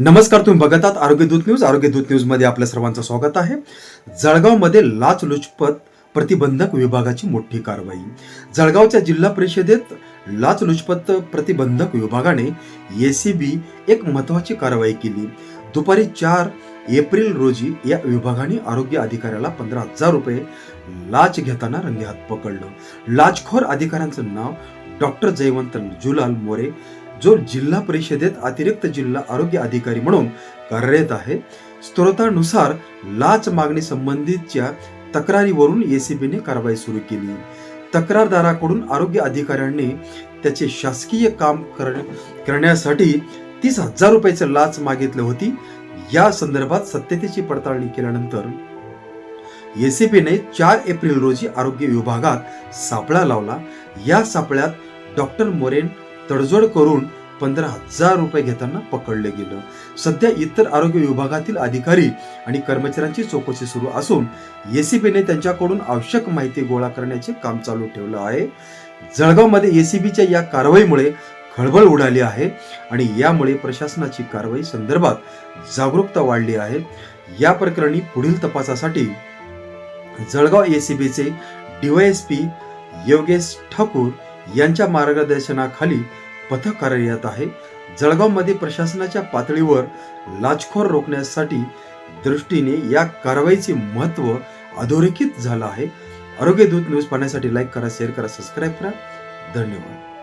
नमस्कार तुम्ही बघत आहात आरोग्यदूत न्यूज. आरोग्य दूत आपल्या सर्वांचं स्वागत आहे. जळगावमध्ये लाचलुचपत प्रतिबंधक विभागाची मोठी कारवाई. जळगावच्या जिल्हा परिषदेत लाचलुचपत प्रतिबंधक विभागाने एसीबी एक महत्वाची कारवाई केली. दुपारी चार एप्रिल रोजी या विभागाने आरोग्य अधिकाऱ्याला पंधरा हजार रुपये लाच घेताना रंगेहात पकडलं. लाचखोर अधिकाऱ्यांचं नाव डॉक्टर जयवंत जुलाल मोरे जो जिल्हा परिषदेत अतिरिक्त जिल्हा आरोग्य अधिकारी म्हणून कार्यरत आहे. स्त्रोतानुसार लाच मागणी संबंधीच्या तक्रारीवरून एसीबीने कारवाई सुरू केली. तक्रारदाराकडून आरोग्य अधिकाऱ्यांनी त्याचे शासकीय काम कर- करण्यासाठी तीस हजार रुपयाचं लाच मागितली होती. या संदर्भात सत्यतेची पडताळणी केल्यानंतर एसीपीने चार एप्रिल रोजी आरोग्य विभागात सापळा लावला. या सापळ्यात डॉक्टर मोरेन तडजोड करून पंधरा हजार रुपये घेताना पकडले गेलं. सध्या इतर आरोग्य विभागातील अधिकारी आणि कर्मचाऱ्यांची चौकशी सुरू असून एसीबीने त्यांच्याकडून आवश्यक माहिती गोळा करण्याचे काम चालू ठेवलं आहे. जळगावमध्ये एसीबीच्या या कारवाईमुळे खळबळ उडाली आहे आणि यामुळे प्रशासनाची कारवाई संदर्भात जागरूकता वाढली आहे. या प्रकरणी पुढील तपासासाठी जळगाव एसीबीचे डीवायएसपी योगेश ठाकूर यांच्या मार्गदर्शनाखाली पथक कार्यरत आहे. जळगावमध्ये प्रशासनाच्या पातळीवर लाचखोर रोखण्यासाठी दृष्टीने या कारवाईचे महत्त्व अधोरेखित झालं आहे. आरोग्य दूत न्यूज पाहण्यासाठी लाईक करा शेअर करा सबस्क्राईब करा. धन्यवाद.